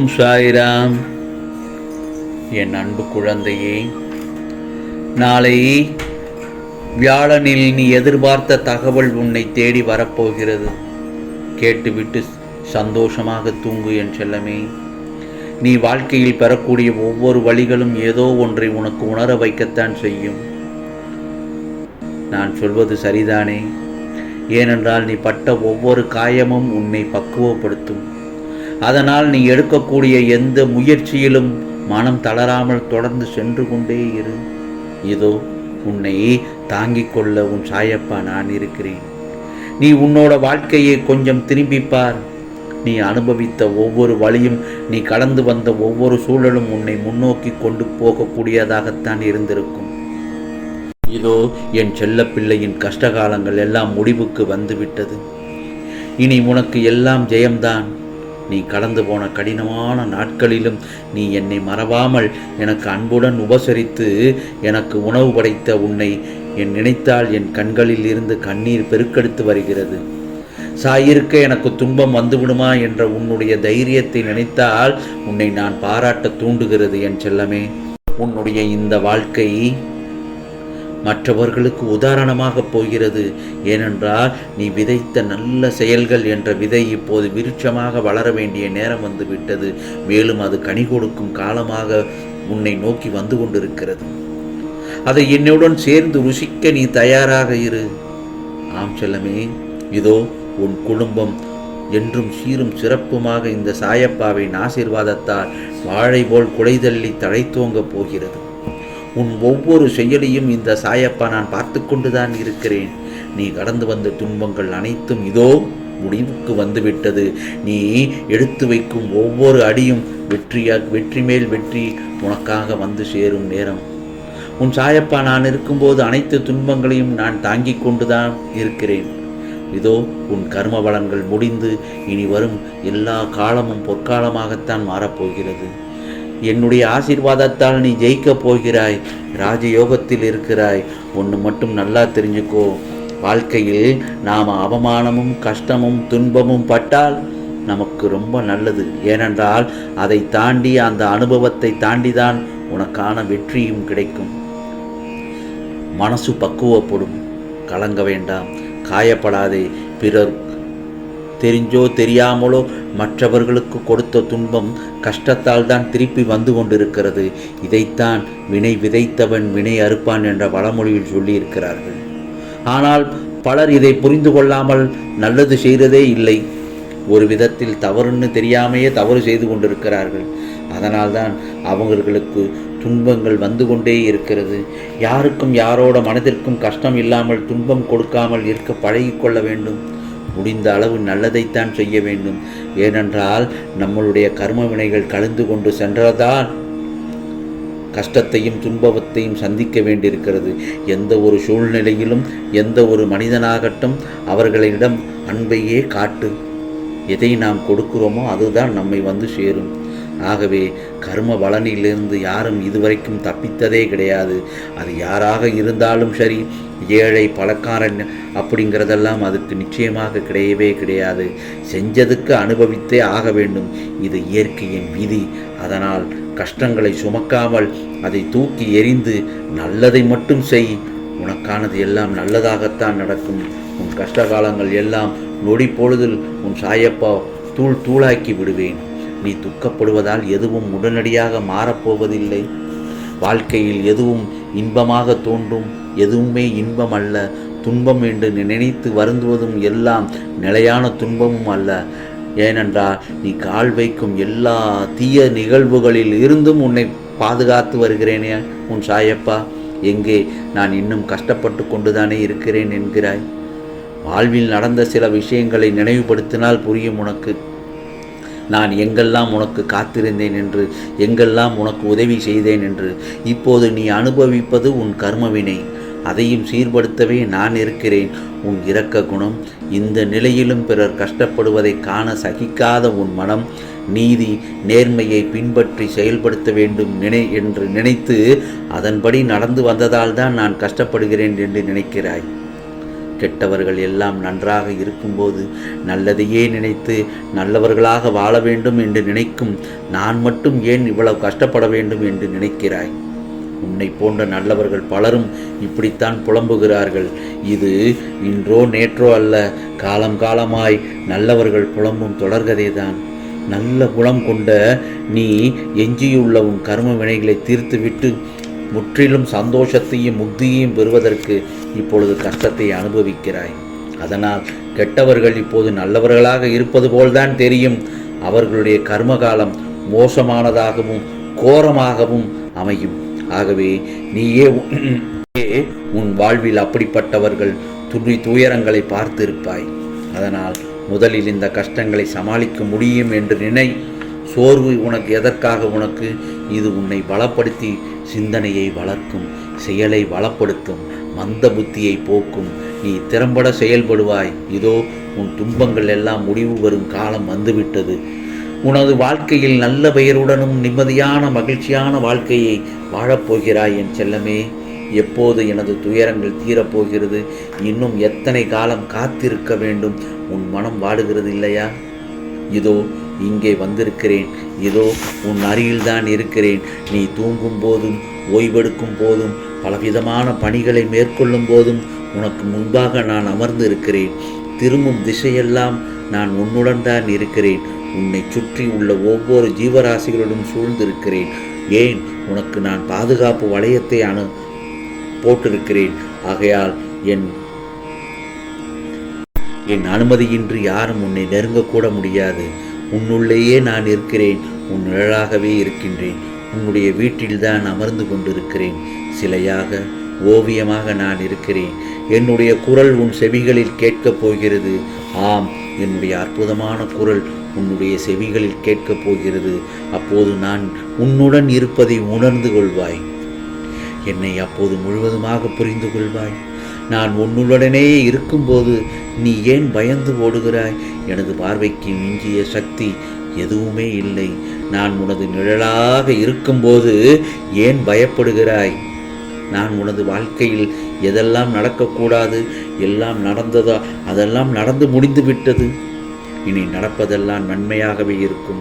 ஓம் சாய்ராம். என் அன்பு குழந்தையே நாளை வியாழனில் நீ எதிர்பார்த்த தகவல் உன்னை தேடி வரப்போகிறது. கேட்டுவிட்டு சந்தோஷமாக தூங்கு என் செல்லமே. நீ வாழ்க்கையில் பெறக்கூடிய ஒவ்வொரு வழிகளும் ஏதோ ஒன்றை உனக்கு உணர வைக்கத்தான் செய்யும். நான் சொல்வது சரிதானே? ஏனென்றால் நீ பட்ட ஒவ்வொரு காயமும் உன்னை பக்குவப்படுத்தும். அதனால் நீ எடுக்கக்கூடிய எந்த முயற்சியிலும் மனம் தளராமல் தொடர்ந்து சென்று கொண்டே இரு. இதோ உன்னை தாங்கிக் கொள்ள உன் சாயப்பா நான் இருக்கிறேன். நீ உன்னோட வாழ்க்கையை கொஞ்சம் திரும்பிப்பார். நீ அனுபவித்த ஒவ்வொரு வழியும் நீ கடந்து வந்த ஒவ்வொரு சூழலும் உன்னை முன்னோக்கி கொண்டு போகக்கூடியதாகத்தான் இருந்திருக்கும். இதோ என் செல்லப்பிள்ளையின் கஷ்டகாலங்கள் எல்லாம் முடிவுக்கு வந்துவிட்டது. இனி உனக்கு எல்லாம் ஜெயம்தான். நீ கடந்து போன கடினமான நாட்களிலும் நீ என்னை மறவாமல் எனக்கு அன்புடன் உபசரித்து எனக்கு உணவு படைத்த உன்னை என் நினைத்தால் என் கண்களில் இருந்து கண்ணீர் பெருக்கெடுத்து வருகிறது. சாயிருக்க எனக்கு துன்பம் வந்துவிடுமா என்ற உன்னுடைய தைரியத்தை நினைத்தால் உன்னை நான் பாராட்ட தூண்டுகிறது என் செல்லமே. உன்னுடைய இந்த வாழ்க்கை மற்றவர்களுக்கு உதாரணமாக போகிறது. ஏனென்றால் நீ விதைத்த நல்ல செயல்கள் என்ற விதை இப்போது விருட்சமாக வளர வேண்டிய நேரம் வந்து விட்டது மேலும் அது கனி கொடுக்கும் காலமாக உன்னை நோக்கி வந்து கொண்டிருக்கிறது. அதை என்னுடன் சேர்ந்து ருசிக்க நீ தயாராக இரு. ஆம் செல்லமே இதோ உன் குடும்பம். என்றும் சீரும் சிறப்புமாக இந்த சாயப்பாவின் ஆசீர்வாதத்தால் வாழை போல் குலைதள்ளி தழைத்தோங்கப் போகிறது. உன் ஒவ்வொரு செயலையும் இந்த சாயப்பா நான் பார்த்து கொண்டுதான் இருக்கிறேன். நீ கடந்து வந்த துன்பங்கள் அனைத்தும் இதோ முடிவுக்கு வந்துவிட்டது. நீ எடுத்து வைக்கும் ஒவ்வொரு அடியும் வெற்றியா வெற்றி மேல் வெற்றி உனக்காக வந்து சேரும் நேரம். உன் சாயப்பா நான் இருக்கும்போது அனைத்து துன்பங்களையும் நான் தாங்கிக் கொண்டுதான் இருக்கிறேன். இதோ உன் கர்ம வளங்கள் முடிந்து இனி வரும் எல்லா காலமும் பொற்காலமாகத்தான் மாறப்போகிறது. என்னுடைய ஆசீர்வாதத்தால் நீ ஜெயிக்கப் போகிறாய் ராஜயோகத்தில் இருக்கிறாய். ஒன்று மட்டும் நல்லா தெரிஞ்சுக்கோ. வாழ்க்கையில் நாம் அவமானமும் கஷ்டமும் துன்பமும் பட்டால் நமக்கு ரொம்ப நல்லது. ஏனென்றால் அதை தாண்டி அந்த அனுபவத்தை தாண்டி தான் உனக்கான வெற்றியும் கிடைக்கும். மனசு பக்குவப்படும். கலங்க வேண்டாம். காயப்படாதே. பிறர் தெரிஞ்சோ தெரியாமலோ மற்றவர்களுக்கு கொடுத்த துன்பம் கஷ்டத்தால் தான் திருப்பி வந்து கொண்டிருக்கிறது. இதைத்தான் வினை விதைத்தவன் வினை அறுப்பான் என்ற வளமொழியில் சொல்லியிருக்கிறார்கள். ஆனால் பலர் இதை புரிந்து கொள்ளாமல் நல்லது செய்கிறதே இல்லை. ஒரு விதத்தில் தவறுன்னு தெரியாமையே தவறு செய்து கொண்டிருக்கிறார்கள். அதனால்தான் அவர்களுக்கு துன்பங்கள் வந்து கொண்டே இருக்கிறது. யாருக்கும் யாரோட மனதிற்கும் கஷ்டம் இல்லாமல் துன்பம் கொடுக்காமல் இருக்க பழகிக்கொள்ள வேண்டும். முடிந்த அளவு நல்லதைத்தான் செய்ய வேண்டும். ஏனென்றால் நம்மளுடைய கர்ம வினைகள் கலந்து கொண்டு சென்றதால் கஷ்டத்தையும் துன்பத்தையும் சந்திக்க வேண்டியிருக்கிறது. எந்த ஒரு சூழ்நிலையிலும் எந்த ஒரு மனிதனாகட்டும் அவர்களிடம் அன்பையே காட்டு. எதை நாம் கொடுக்கிறோமோ அதுதான் நம்மை வந்து சேரும். ஆகவே கர்ம பலனிலிருந்து யாரும் இதுவரைக்கும் தப்பித்ததே கிடையாது. அது யாராக இருந்தாலும் சரி ஏழை பணக்காரன் அப்படிங்கிறதெல்லாம் அதுக்கு நிச்சயமாக கிடையவே கிடையாது. செஞ்சதுக்கு அனுபவித்தே ஆக வேண்டும். இது இயற்கையின் விதி. அதனால் கஷ்டங்களை சுமக்காமல் அதை தூக்கி எறிந்து நல்லதை மட்டும் செய். உனக்கானது எல்லாம் நல்லதாகத்தான் நடக்கும். உன் கஷ்ட காலங்கள் எல்லாம் நொடி பொழுதில் உன் சாயப்பா தூள் தூளாக்கி விடுவேன். நீ துக்கப்படுவதால் எதுவும் உடனடியாக மாறப்போவதில்லை. வாழ்க்கையில் எதுவும் இன்பமாக தோன்றும் எதுவுமே இன்பம் அல்ல. துன்பம் என்று நினைத்து வருந்துவதும் எல்லாம் நிலையான துன்பமும் அல்ல. ஏனென்றால் நீ கால் வைக்கும் எல்லா தீய நிகழ்வுகளில் இருந்தும் உன்னை பாதுகாத்து வருகிறேனே உன் சாயப்பா. எங்கே நான் இன்னும் கஷ்டப்பட்டு கொண்டுதானே இருக்கிறேன் என்கிறாய். வாழ்வில் நடந்த சில விஷயங்களை நினைவுபடுத்தினால் புரியும் உனக்கு. நான் எங்கெல்லாம் உனக்கு காத்திருந்தேன் என்று எங்கெல்லாம் உனக்கு உதவி செய்தேன் என்று இப்போது நீ அனுபவிப்பது உன் கர்மவினை. அதையும் சீர்படுத்தவே நான் இருக்கிறேன். உன் இரக்க குணம் இந்த நிலையிலும் பிறர் கஷ்டப்படுவதை காண சகிக்காத உன் மனம் நீதி நேர்மையை பின்பற்றி செயல்படுத்த வேண்டும் நினை என்று நினைத்து அதன்படி நடந்து வந்ததால் தான் நான் கஷ்டப்படுகிறேன் என்று நினைக்கிறாய். கெட்டவர்கள் எல்லாம் நன்றாக இருக்கும்போது நல்லதையே நினைத்து நல்லவர்களாக வாழ வேண்டும் என்று நினைக்கும் நான் மட்டும் ஏன் இவ்வளவு கஷ்டப்பட வேண்டும் என்று நினைக்கிறாய்? உன்னை போன்ற நல்லவர்கள் பலரும் இப்படித்தான் புலம்புகிறார்கள். இது இன்றோ நேற்றோ அல்ல காலம் காலமாய் நல்லவர்கள் புலம்பும் தொடர்கதைதான். நல்ல குணம் கொண்ட நீ எஞ்சியுள்ள உன் கர்ம வினைகளை தீர்த்துவிட்டு முற்றிலும் சந்தோஷத்தையும் முக்தியையும் பெறுவதற்கு இப்பொழுது கஷ்டத்தை அனுபவிக்கிறாய். அதனால் கெட்டவர்கள் இப்போது நல்லவர்களாக இருப்பது போல்தான் தெரியும். அவர்களுடைய கர்மகாலம் மோசமானதாகவும் கோரமாகவும் அமையும். ஆகவே நீயே உன்- வாழ்வில் அப்படிப்பட்டவர்கள் துணி துயரங்களை பார்த்திருப்பாய். அதனால் முதலில் இந்த கஷ்டங்களை சமாளிக்க முடியும் என்று நினை. சோர்வு உனக்கு எதற்காக உனக்கு இது உன்னை பலப்படுத்தி சிந்தனையை வளர்க்கும் செயலை வளப்படுத்தும் மந்த புத்தியை போக்கும். நீ திறம்பட செயல்படுவாய். இதோ உன் துன்பங்கள் எல்லாம் முடிவு வரும் காலம் வந்துவிட்டது. உனது வாழ்க்கையில் நல்ல பெயருடனும் நிம்மதியான மகிழ்ச்சியான வாழ்க்கையை வாழப்போகிறாய் என் செல்லமே. எப்போது எனது துயரங்கள் தீரப்போகிறது? இன்னும் எத்தனை காலம் காத்திருக்க வேண்டும்? உன் மனம் வாடுகிறது இல்லையா? இதோ இங்கே வந்திருக்கிறேன். இதோ உன் அருகில்தான் இருக்கிறேன். நீ தூங்கும் போதும் ஓய்வெடுக்கும் போதும் பலவிதமான பணிகளை மேற்கொள்ளும் போதும் உனக்கு முன்பாக நான் அமர்ந்து இருக்கிறேன் திரும்பும் திசையெல்லாம் நான் உன்னுடன் தான் இருக்கிறேன். உன்னை சுற்றி உள்ள ஒவ்வொரு ஜீவராசிகளுடன் சூழ்ந்திருக்கிறேன். ஏன்? உனக்கு நான் பாதுகாப்பு வளையத்தை அணு போட்டிருக்கிறேன். ஆகையால் என் என் அனுமதியின்றி யாரும் உன்னை நெருங்கக்கூட முடியாது. உன்னுள்ளேயே நான் இருக்கிறேன். உன் நிழலாகவே இருக்கின்றேன். உன்னுடைய வீட்டில்தான் அமர்ந்து கொண்டிருக்கிறேன். சிலையாக ஓவியமாக நான் இருக்கிறேன். என்னுடைய குரல் உன் செவிகளில் கேட்கப் போகிறது. ஆம் என்னுடைய அற்புதமான குரல் உன்னுடைய செவிகளில் கேட்கப் போகிறது. அப்போது நான் உன்னுடன் இருப்பதை உணர்ந்து கொள்வாய். என்னை அப்போது முழுவதுமாக புரிந்து கொள்வாய். நான் உன்னுடனே இருக்கும்போது நீ ஏன் பயந்து ஓடுகிறாய்? எனது பார்வைக்கு மிஞ்சிய சக்தி எதுவுமே இல்லை. நான் உனது நிழலாக இருக்கும்போது ஏன் பயப்படுகிறாய்? நான் உனது வாழ்க்கையில் எதெல்லாம் நடக்கக்கூடாது? எல்லாம் நடந்ததா? அதெல்லாம் நடந்து முடிந்து விட்டது. இனி நடப்பதெல்லாம் நன்மையாகவே இருக்கும்.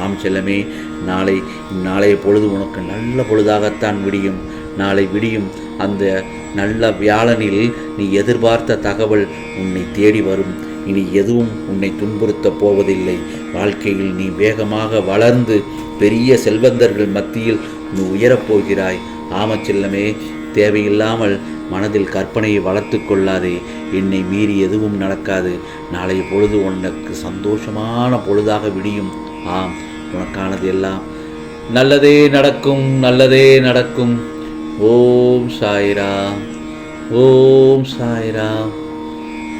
ஆம் செல்லமே நாளை நாளைய பொழுது உனக்கு நல்ல பொழுதாகத்தான் விடியும். நாளை விடியும் அந்த நல்ல வியாழனில் நீ எதிர்பார்த்த தகவல் உன்னை தேடி வரும். இனி எதுவும் உன்னை துன்புறுத்தப் போவதில்லை. வாழ்க்கையில் நீ வேகமாக வளர்ந்து பெரிய செல்வந்தர்கள் மத்தியில் நீ உயரப் போகிறாய். செல்லமே தேவையில்லாமல் மனதில் கற்பனையை வளர்த்து கொள்ளாதே. என்னை மீறி எதுவும் நடக்காது. நாளைய பொழுது உனக்கு சந்தோஷமான பொழுதாக விடியும். ஆம் உனக்கானது எல்லாம். நல்லதே நடக்கும் நல்லதே நடக்கும். ஓம் சாய்ராம் ஓம் சாய்ராம்